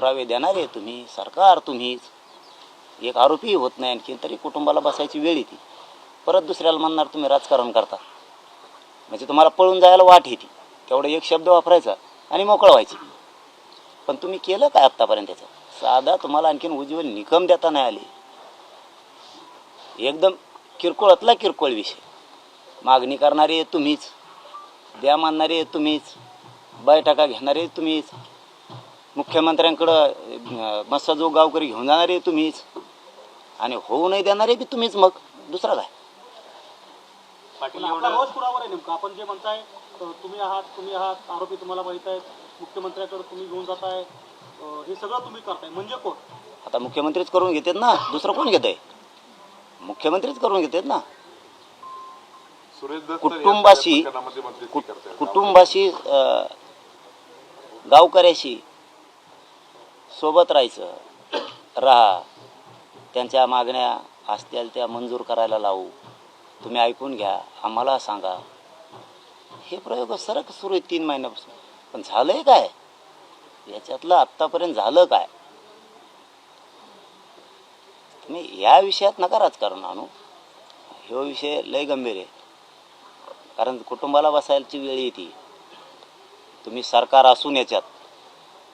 पुरावे देणारे तुम्ही सरकार तुम्हीच. एक आरोपी होत नाही आणखीन तरी कुटुंबाला बसायची वेळ येते. परत दुसऱ्याला म्हणणार तुम्ही राजकारण करता. म्हणजे तुम्हाला पळून जायला वाट येते. तेवढा एक शब्द वापरायचा आणि मोकळं व्हायचं. पण तुम्ही केलं काय आत्तापर्यंत त्याचं? साधा तुम्हाला आणखीन उज्ज्वल निकम देता नाही आले. एकदम किरकोळातला किरकोळ विषय. मागणी करणारे तुम्हीच द्या मानणारे तुम्हीच बैठका घेणारे तुम्हीच. मुख्यमंत्र्यांकडं अं, मस्साजो गावकरी घेऊन जाणारे तुम्हीच. आणि होऊ नाही देणारे बी तुम्हीच मग. दुसरा काय? पण आपला रोज पुरावर आहे नेमका? आपण जे म्हणताय तुम्ही आहात तुम्ही आहात आरोपी तुम्हाला माहीत आहेत. मुख्यमंत्र्याकडे तुम्ही घेऊन जाताय. अ, हे सगळं तुम्ही करताय. म्हणजे कोण? आता मुख्यमंत्रीच करून घेतात ना. दुसरं कोण घेत आहे मुख्यमंत्रीच करून घेतात ना. सुरेश दत्त कुटुंबाशी. कुटुंबाशी अं, गावकऱ्याशी सोबत राहायचं. राहा. त्यांच्या मागण्या असतील त्या मंजूर करायला लावू. तुम्ही ऐकून घ्या आम्हाला सांगा. हे प्रयोग सरक सुरू आहे तीन महिन्यापासून. पण झालंय काय? याच्यातलं आत्तापर्यंत झालं काय? तुम्ही या विषयात नका राजकारण आणू. ह्यो विषय लय गंभीर आहे. कारण कुटुंबाला बसायची वेळ येते. तुम्ही सरकार असून याच्यात.